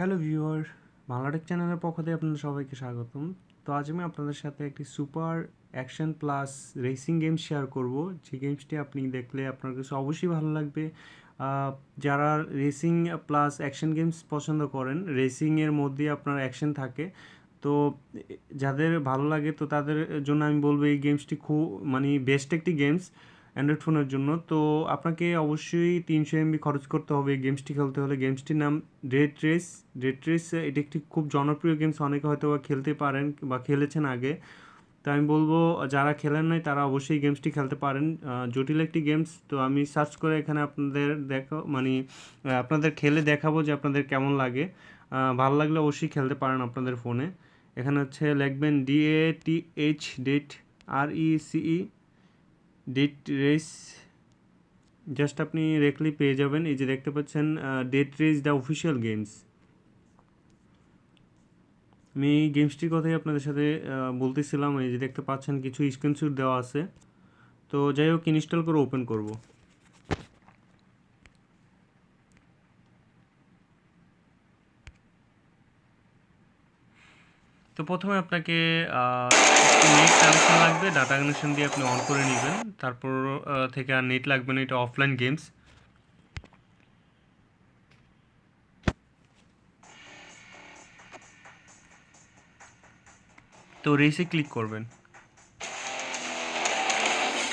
Hello viewer Bangla Tech চ্যানেলের পক্ষ থেকে আপনাদের সবাইকে স্বাগতম। তো আজ আমি আপনাদের সাথে একটি super action plus racing game share করব। যে গেমসটি আপনি দেখলে আপনার কাছে অবশ্যই ভালো লাগবে। যারা রেসিং প্লাস অ্যাকশন গেমস পছন্দ করেন রেসিংয়ের মধ্যে আপনার অ্যাকশন থাকে। তো যাদের ভালো লাগে, তো তাদের জন্য আমি বলব এই গেমসটি খুব মানে বেস্ট একটি গেমস অ্যান্ড্রয়েড ফোনের জন্য। তো আপনাকে অবশ্যই তিনশো এমবি খরচ করতে হবে। গেমসটি খেলতে হলে গেমসটির নাম রেড রেস রেড রেস এটি একটি খুব জনপ্রিয় গেমস অনেকে হয়তো বা খেলতে পারেন বা খেলেছেন আগে। তো আমি বলব, যারা খেলেন নাই, তারা অবশ্যই গেমসটি খেলতে পারেন। জটিল একটি গেমস তো আমি সার্চ করে এখানে আপনাদের দেখো মানে আপনাদের খেলে দেখাবো যে আপনাদের কেমন লাগে। ভালো লাগলে অবশ্যই খেলতে পারেন আপনাদের ফোনে এখানে হচ্ছে লিখবেন D A T H death R E C E death race just আপনি রেখলি পেয়ে যাবেন। এই যে দেখতে পাচ্ছেন death race the official games আমি এই গেমসটির কথাই আপনাদের সাথে বলতেছিলাম। এই যে দেখতে পাচ্ছেন, কিছু স্ক্রিনশট দেওয়া আছে। তো যাই হোক ইনস্টল করে ওপেন করব। তো প্রথমে আপনাকে নেট কানেকশন লাগবে। ডাটা কানেকশন দিয়ে আপনি অন করে নেবেন। তারপর থেকে আর নেট লাগবে না, এটা অফলাইন গেমস তো রেসে ক্লিক করবেন।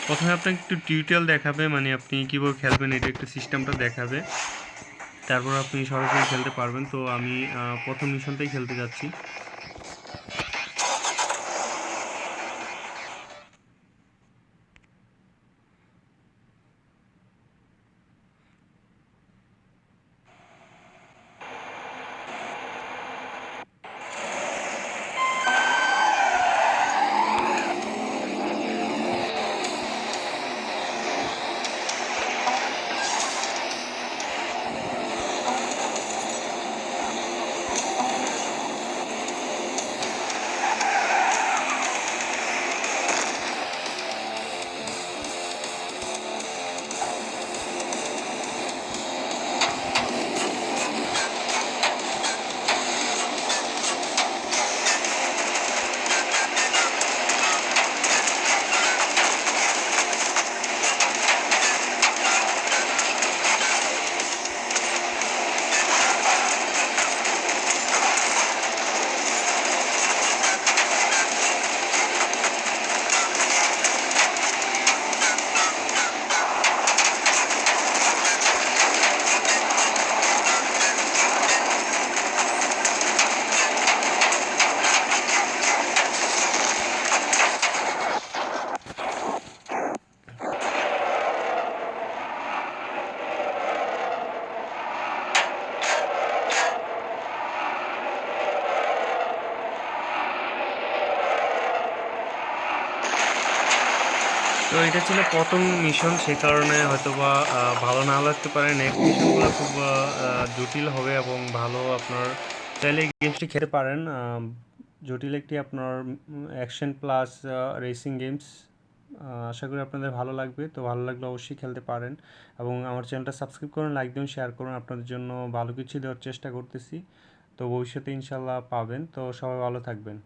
প্রথমে আপনাকে একটু টিউটোরিয়াল দেখাবে মানে আপনি কীভাবে খেলবেন, এটা একটু সিস্টেমটা দেখাবে। তারপর আপনি সরাসরি খেলতে পারবেন। তো আমি প্রথম মিশনটাই খেলতে যাচ্ছি। তো এটা ছিল প্রথম মিশন সে কারণে হয়তো বা ভালো না লাগতে পারে। নেক্সট মিশনগুলো খুব জটিল হবে এবং ভালো আপনার চাইলে গেমসটি খেতে পারেন। জটিল একটি আপনার অ্যাকশন প্লাস রেসিং গেমস আশা করি আপনাদের ভালো লাগবে। তো ভালো লাগলে অবশ্যই খেলতে পারেন এবং আমার চ্যানেলটা সাবস্ক্রাইব করুন লাইক দিন শেয়ার করুন। আপনাদের জন্য ভালো কিছু দেওয়ার চেষ্টা করতেছি। তো ভবিষ্যতে ইনশাল্লাহ পাবেন। তো সবাই ভালো থাকবেন।